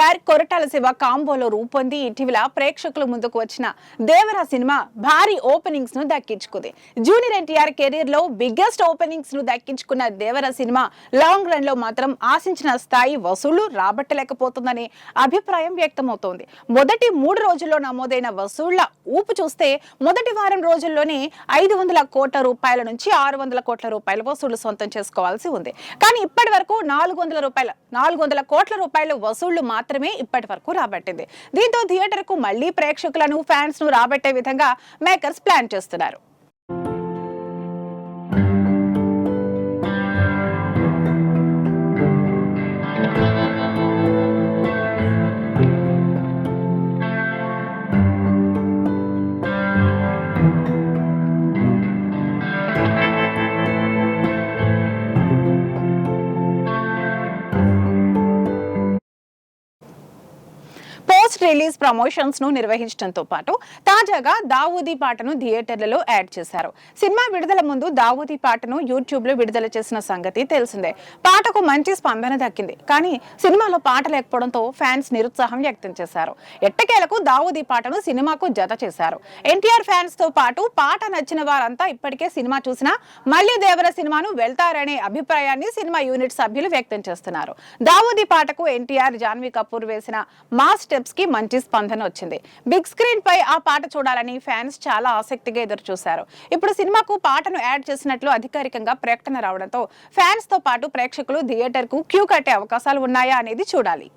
ఎన్టీఆర్ కొరటాల శివ కాంబోలో రూపొంది. ఇటీవల ప్రేక్షకుల ముందుకు వచ్చిన దేవరా సినిమా భారీ ఓపెనింగ్స్ను దక్కించుకుంది. జూనియర్ ఎన్టీఆర్ కెరీర్లో బిగ్గెస్ట్ ఓపెనింగ్స్ను దక్కించుకున్న దేవరా సినిమా లాంగ్ రన్లో మాత్రం ఆశించిన స్థాయి వసూళ్ళు రాబట్టలేకపోతుందనే అభిప్రాయం వ్యక్తమవుతోంది. మొదటి మూడు రోజుల్లో నమోదైన వసూళ్ళ ఊపు చూస్తే మొదటి వారం రోజుల్లోనే ఐదు వందల కోట్ల రూపాయల నుంచి ఆరు వందల కోట్ల రూపాయల వసూళ్ళు సొంతం చేసుకోవాల్సి ఉంది. కానీ ఇప్పటి వరకు నాలుగు వందల రూపాయల నాలుగు వందల కోట్ల రూపాయల వసూళ్ళు మాత్రం మాత్రమే ఇప్పటి వరకు రాబట్టింది. దీంతో థియేటర్కు మళ్ళీ ప్రేక్షకులను ఫ్యాన్స్ను రాబట్టే విధంగా మేకర్స్ ప్లాన్ చేస్తున్నారు. పోస్ట్ రిలీజ్ ప్రమోషన్స్ను నిర్వహించడంతో పాటు తాజాగా దావూదీ పాటను థియేటర్లలో యాడ్ చేశారు. సినిమా విడుదల ముందు దావూదీ పాటను యూట్యూబ్లో విడుదల చేసిన సంగతి తెలిసిందే. పాటకు మంచి స్పందన దక్కింది. కానీ సినిమాలో పాట లేకపోవడంతో ఫ్యాన్స్ నిరుత్సాహం వ్యక్తం చేశారు. ఎట్టకేలకు దావూదీ పాటను సినిమాకు జత చేశారు. ఎన్టీఆర్ ఫ్యాన్స్తో పాటు పాట నచ్చిన వారంతా ఇప్పటికే సినిమా చూసినా మళ్ళీ దేవర సినిమాను వెళ్తారనే అభిప్రాయాన్ని సినిమా యూనిట్ సభ్యులు వ్యక్తం చేస్తున్నారు. దావూదీ పాటకు ఎన్టీఆర్ జాన్వీ కపూర్ వేసిన మా స్టెప్స్కి మంచి స్పందన వచ్చింది. బిగ్ స్క్రీన్ పై ఆ పాట చూడాలని ఫ్యాన్స్ చాలా ఆసక్తిగా ఎదురు చూశారు. ఇప్పుడు సినిమాకు పాటను యాడ్ చేసినట్లు అధికారికంగా ప్రకటన రావడంతో ఫ్యాన్స్తో పాటు ప్రేక్షకులు థియేటర్కు క్యూ కట్టే అవకాశాలు ఉన్నాయా అనేది చూడాలి.